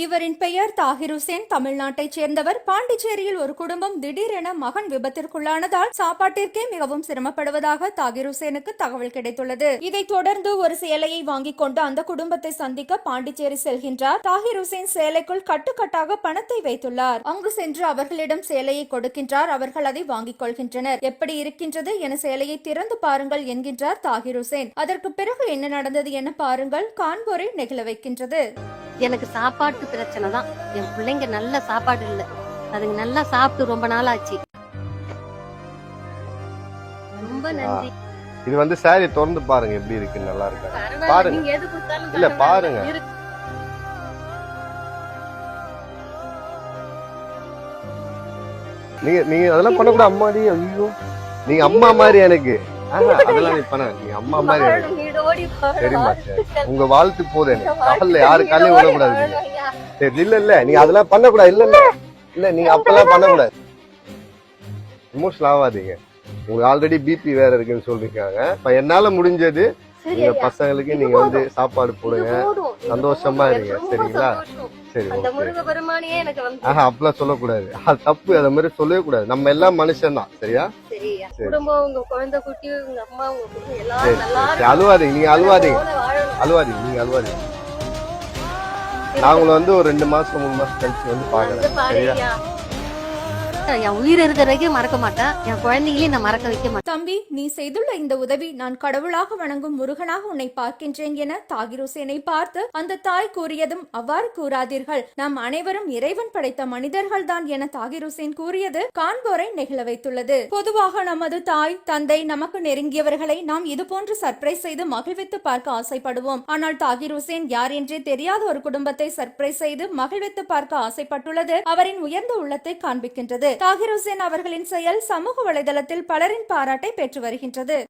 இவரின் பெயர் தாகிர் ஹுசேன். தமிழ்நாட்டைச் சேர்ந்தவர். பாண்டிச்சேரியில் ஒரு குடும்பம் திடீரென மகன் விபத்திற்குள்ளானதால் சாப்பாட்டிற்கே மிகவும் சிரமப்படுவதாக தாகிர் ஹுசேனுக்கு தகவல் கிடைத்துள்ளது. இதைத் தொடர்ந்து ஒரு சேலையை வாங்கிக் கொண்டு அந்த குடும்பத்தை சந்திக்க பாண்டிச்சேரி செல்கின்றார். தாகிர் ஹுசேன் சேலைக்குள் கட்டுக்கட்டாக பணத்தை வைத்துள்ளார். அங்கு சென்று அவர்களிடம் சேலையை கொடுக்கின்றார். அவர்கள் அதை வாங்கிக் கொள்கின்றனர். எப்படி இருக்கின்றது? என சேலையை திறந்து பாருங்கள் என்கின்றார் தாகிர் ஹுசேன். அதற்கு பிறகு என்ன நடந்தது? என பாருங்கள். கான்பூரை நெகிழ வைக்கின்றது. எனக்கு சாப்பாட்டு பிரச்சனை தான். என் பிள்ளைங்க நல்ல சாப்பாடு இல்ல. அதுங்க நல்லா சாப்பிட்டு ரொம்ப நாள் ஆச்சு ரொம்ப நன்றி. இது வந்து சாரி திறந்து பாருங்க எப்படி இருக்கு நல்லா இருக்கு? பாருங்க. நீங்க எது கொடுத்தாலும் இல்ல. பாருங்க. நீங்க நீங்க அதெல்லாம் பண்ணக்கூடாது அம்மாடி. ஐயோ. நீங்க அம்மா மாதிரி எனக்கு. அதெல்லாம் நீ பண்ண நீங்க அம்மா மாதிரி எனக்கு. சரிம்மா சரி உங்க வாழ்த்து போதும். காலில் யாரு காலையும் விடக்கூடாது. நீங்க சரி இல்ல இல்ல நீங்க அதெல்லாம் பண்ணக்கூடாது. இல்ல இல்ல. இல்ல நீங்க அப்பெல்லாம் பண்ணக்கூடாது. இமோஷனல் ஆகாதீங்க. உங்களுக்கு ஆல்ரெடி பிபி வேற இருக்குன்னு சொல்லிருக்காங்க. இப்ப என்னால முடிஞ்சது ஐயா, பசங்களுக்கு நீங்க வந்து சாப்பாடு போடுங்க. சந்தோஷமா. இருங்க, சரிங்களா? சரி அந்த முருக பெருமானியே எனக்கு வந்து ஆஹா அப்பெல்லாம் சொல்லக்கூடாது. அது தப்பு அத மாதிரி சொல்லவே கூடாது. நம்ம எல்லாம் மனுஷன் தான் சரியா? சரி. குடும்பம் உங்க குழந்தை குட்டி உங்க அம்மா உங்க குடும்பம் எல்லாரும் நல்லா சரி, அழுவாதீங்க நீங்க அழுவாதீங்க. அழுவாதீங்க நீங்க அழுவாதீங்க. நான் உங்களை வந்து ஒரு ரெண்டு மாசம் மூணு மாசம் கழிச்சு வந்து பாரு சரியா. என் உயிர் இருக்கிற வரைக்கும் மறக்க மாட்டேன். என் குழந்தைங்களையும் நான் மறக்க வைக்க மாட்டேன். தம்பி நீ செய்துள்ள இந்த உதவி நான் கடவுளாக வணங்கும் முருகனாக உன்னை பார்க்கின்றேன் என தாகிர் ஹுசேனை பார்த்து அந்த தாய் கூறியதும் அவ்வாறு கூறாதீர்கள். நாம் அனைவரும் இறைவன் படைத்த மனிதர்கள் தான் என தாகிர் ஹுசேன் கூறியது காண்போரை நெகிழ வைத்துள்ளது. பொதுவாக நமது தாய் தந்தை நமக்கு நெருங்கியவர்களை நாம் இதுபோன்று சர்ப்ரைஸ் செய்து மகிழ்வித்து பார்க்க ஆசைப்படுவோம். ஆனால் தாகிர் ஹுசேன் யார் என்றே தெரியாத ஒரு குடும்பத்தை சர்ப்ரைஸ் செய்து மகிழ்வித்து பார்க்க ஆசைப்பட்டுள்ளது. அவரின் உயர்ந்த உள்ளத்தை காண்பிக்கின்றது. தாகிர் ஹுசேன் அவர்களின் செயல் சமூக வலைதளத்தில் பலரின் பாராட்டை பெற்று வருகின்றது.